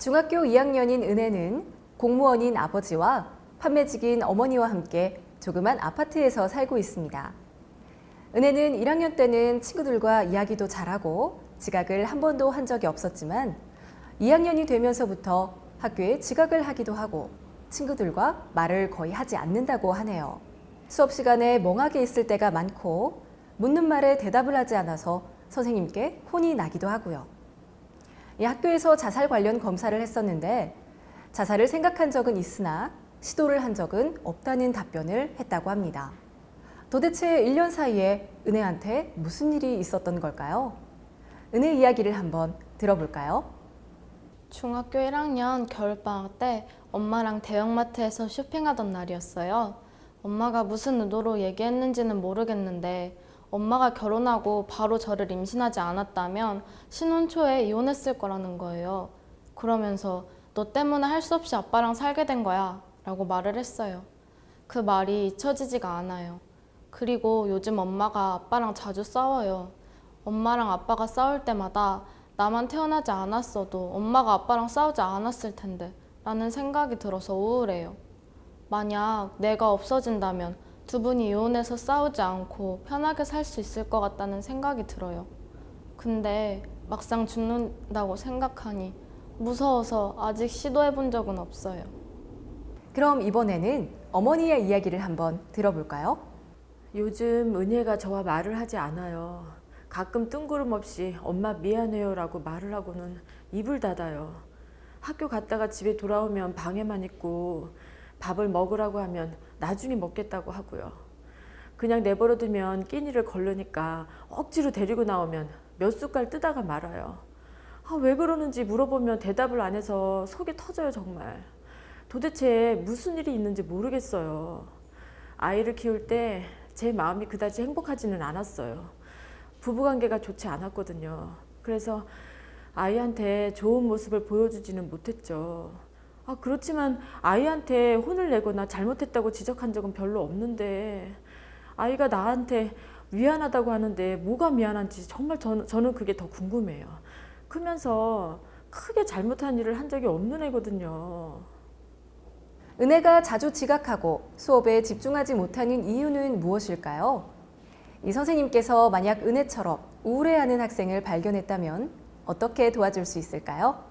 중학교 2학년인 은혜는 공무원인 아버지와 판매직인 어머니와 함께 조그만 아파트에서 살고 있습니다. 은혜는 1학년 때는 친구들과 이야기도 잘하고 지각을 한 번도 한 적이 없었지만 2학년이 되면서부터 학교에 지각을 하기도 하고 친구들과 말을 거의 하지 않는다고 하네요. 수업 시간에 멍하게 있을 때가 많고 묻는 말에 대답을 하지 않아서 선생님께 혼이 나기도 하고요. 이 학교에서 자살 관련 검사를 했었는데 자살을 생각한 적은 있으나 시도를 한 적은 없다는 답변을 했다고 합니다. 도대체 1년 사이에 은혜한테 무슨 일이 있었던 걸까요? 은혜 이야기를 한번 들어볼까요? 중학교 1학년 겨울방학 때 엄마랑 대형마트에서 쇼핑하던 날이었어요. 엄마가 무슨 의도로 얘기했는지는 모르겠는데 엄마가 결혼하고 바로 저를 임신하지 않았다면 신혼 초에 이혼했을 거라는 거예요. 그러면서 너 때문에 할 수 없이 아빠랑 살게 된 거야 라고 말을 했어요. 그 말이 잊혀지지가 않아요. 그리고 요즘 엄마가 아빠랑 자주 싸워요. 엄마랑 아빠가 싸울 때마다 나만 태어나지 않았어도 엄마가 아빠랑 싸우지 않았을 텐데 라는 생각이 들어서 우울해요. 만약 내가 없어진다면 두 분이 이혼해서 싸우지 않고 편하게 살 수 있을 것 같다는 생각이 들어요. 근데 막상 죽는다고 생각하니 무서워서 아직 시도해 본 적은 없어요. 그럼 이번에는 어머니의 이야기를 한번 들어볼까요? 요즘 은혜가 저와 말을 하지 않아요. 가끔 뜬구름 없이 엄마 미안해요라고 말을 하고는 입을 닫아요. 학교 갔다가 집에 돌아오면 방에만 있고 밥을 먹으라고 하면 나중에 먹겠다고 하고요. 그냥 내버려 두면 끼니를 걸르니까 억지로 데리고 나오면 몇 숟갈 뜨다가 말아요. 아, 왜 그러는지 물어보면 대답을 안 해서 속이 터져요, 정말. 도대체 무슨 일이 있는지 모르겠어요. 아이를 키울 때 제 마음이 그다지 행복하지는 않았어요. 부부관계가 좋지 않았거든요. 그래서 아이한테 좋은 모습을 보여주지는 못했죠. 아, 그렇지만 아이한테 혼을 내거나 잘못했다고 지적한 적은 별로 없는데 아이가 나한테 미안하다고 하는데 뭐가 미안한지 정말 저는, 저는 그게 더 궁금해요. 크면서 크게 잘못한 일을 한 적이 없는 애거든요. 은혜가 자주 지각하고 수업에 집중하지 못하는 이유는 무엇일까요? 이 선생님께서 만약 은혜처럼 우울해하는 학생을 발견했다면 어떻게 도와줄 수 있을까요?